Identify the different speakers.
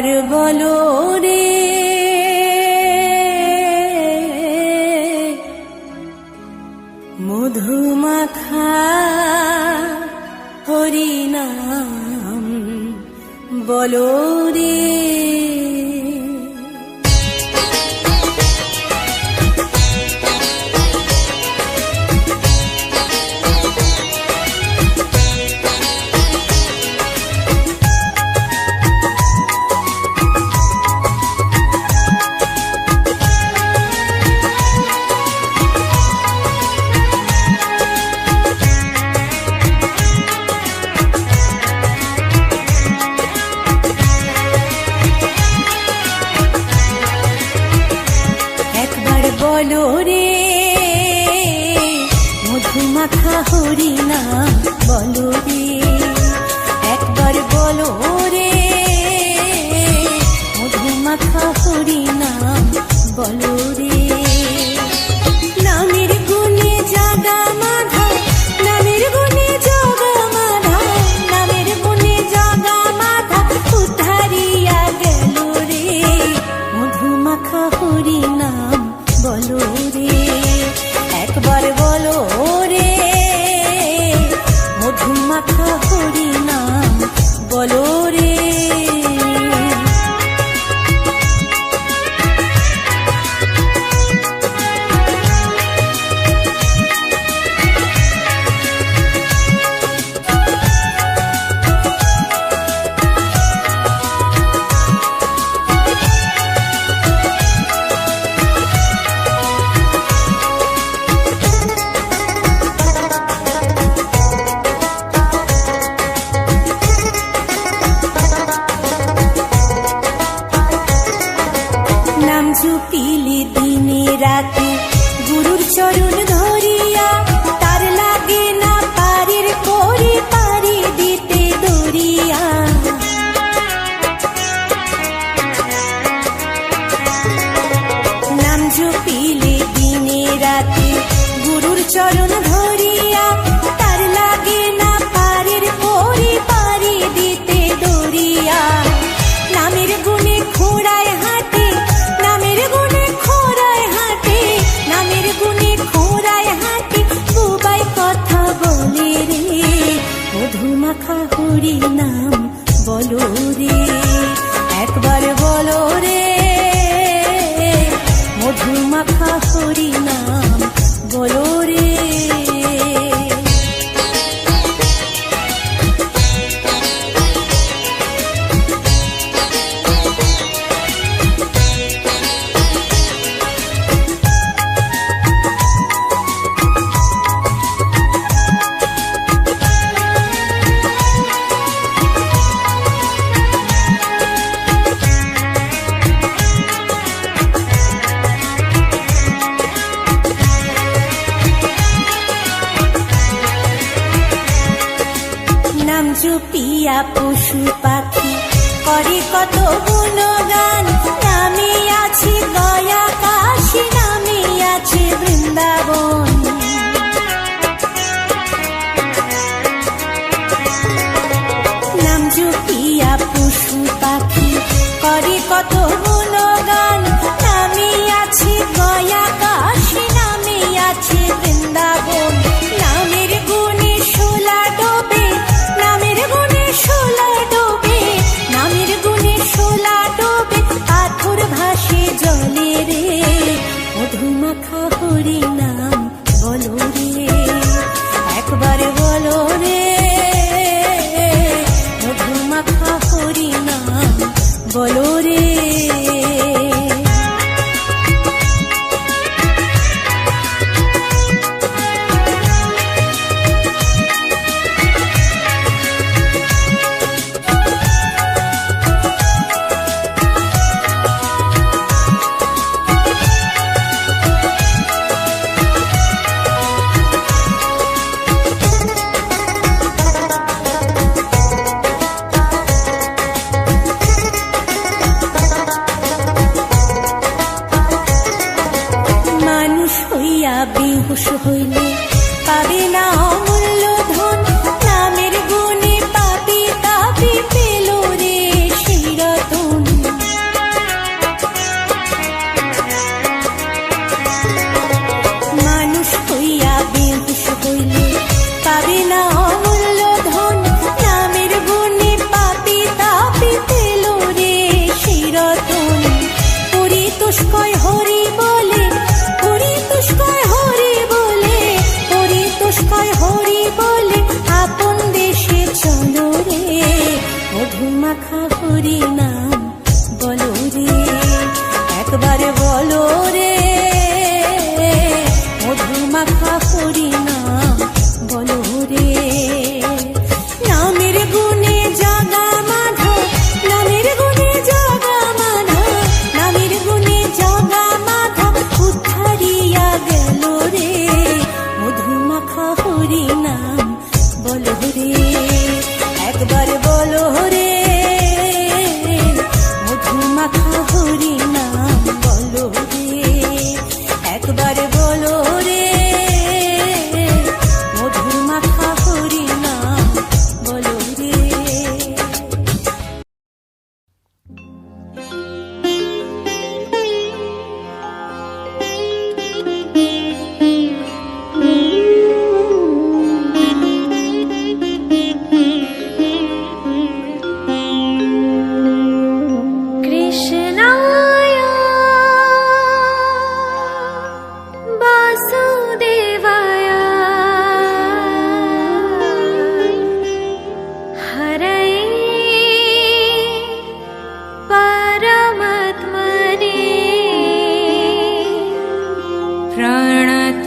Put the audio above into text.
Speaker 1: আর বলো মাথা হরি না বলো রে। একবার বলো রে মধু মাথা হরি দিনে রাতে গুরুর চরণ ধরিয়া হরি নাম বলো রে। এরা পশু পাখি। করে কত গুণগান, নামে আছে কাশি বৃন্দাবন। নাম পশু পাখি, করে কত
Speaker 2: प्रणत